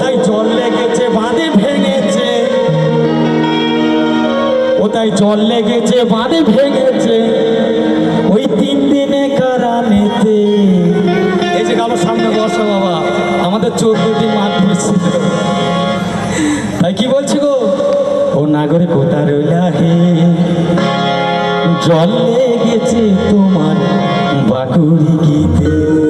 কোথায় জল লেগেছে, বাঁধে ভেঙেছে? কোথায় জল লেগেছে, বাঁধে ভেঙেছে? ওই তিন দিনে কারানেতে। এই যে আমার সামনে বসো বাবা, আমাদের চোদ্দটি মাঠ তাই কি বলছি গো? ও নাগরে কোথা রইলা হে জল লেগেছে তোমার বাকুড়ি গীতে।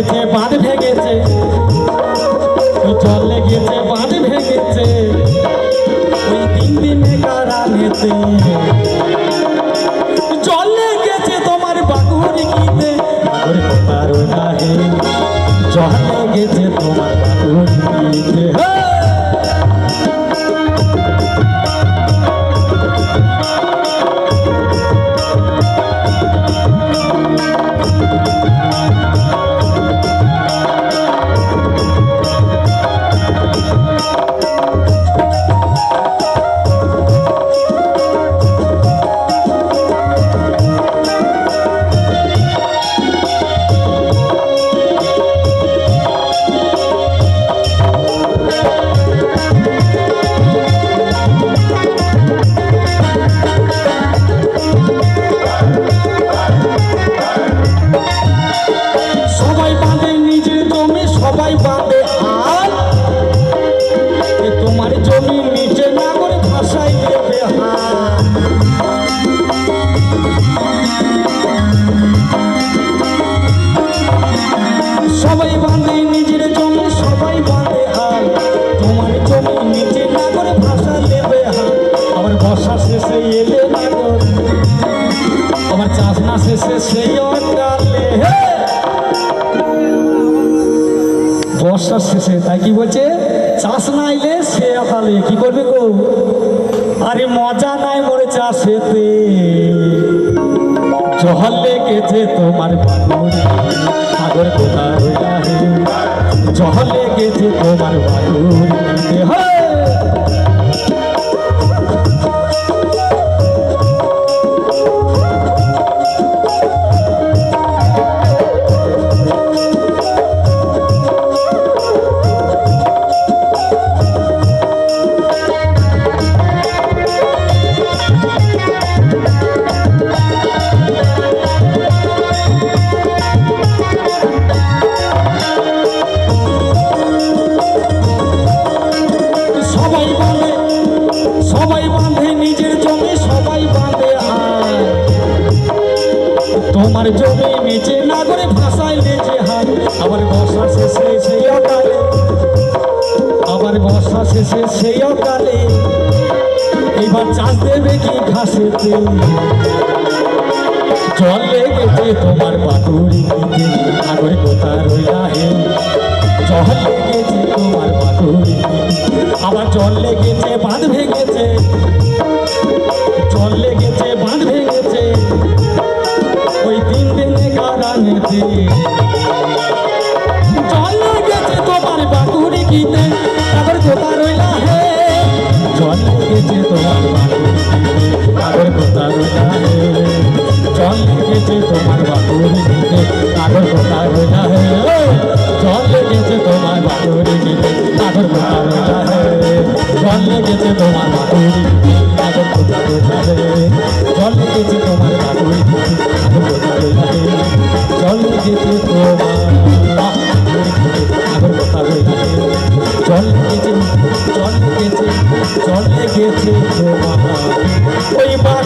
লেগেছে বাঁধ ভেঙেছে। ওই জল লেগেছে বাঁধ ভেঙেছে। ওই তিন দিনে জল লেগেছে তোমার বাঘুরি গীতে। ওরে হে জল লেগেছে তোমার বাঘুরি গীতে। সবাই বাঁধে নিজের জমি সবাই বাঁধে হাল। তোমার জমি নিচে না করে ভাষা নেবে হাল। আবার বর্ষা শেষে এলে না আমার চাষ না শেষে সেই অকালে বর্ষার শেষে, তাই কি বলছে? চাষ না এলে সে আকালে কি করবে গো? আরে মজা নাই মরে চাষেতে। জল লেগেছে তোমার বাদুর সাগর কোথা রইলা হে জল লেগেছে তোমার বাদুর আবার বর্ষা শেষে সেই অকালে। আবার বর্ষা শেষে সেই অকালে। তোমার বাকুড়ি দিতে রইলা হে জল লেগেছে তোমার বাকুড়ি আবার জল লেগেছে বাকুড়ি গীতে আগর কোথা রইলা হে জল লেগেছে তোমার বাকুড়ি গীতে আগর কোথা রইলা হে জল লেগেছে তোমার বাকুড়ি গীতে আগর কোথা রইলা হে জল লেগেছে তোমার বাকুড়ি গীতে আগর কোথা রইলা হে জল লেগেছে তোমার আগর কোথা রইলা হে জল লেগেছে জল লেগেছে জল লেগেছে তোমার ওই বাকুড়ি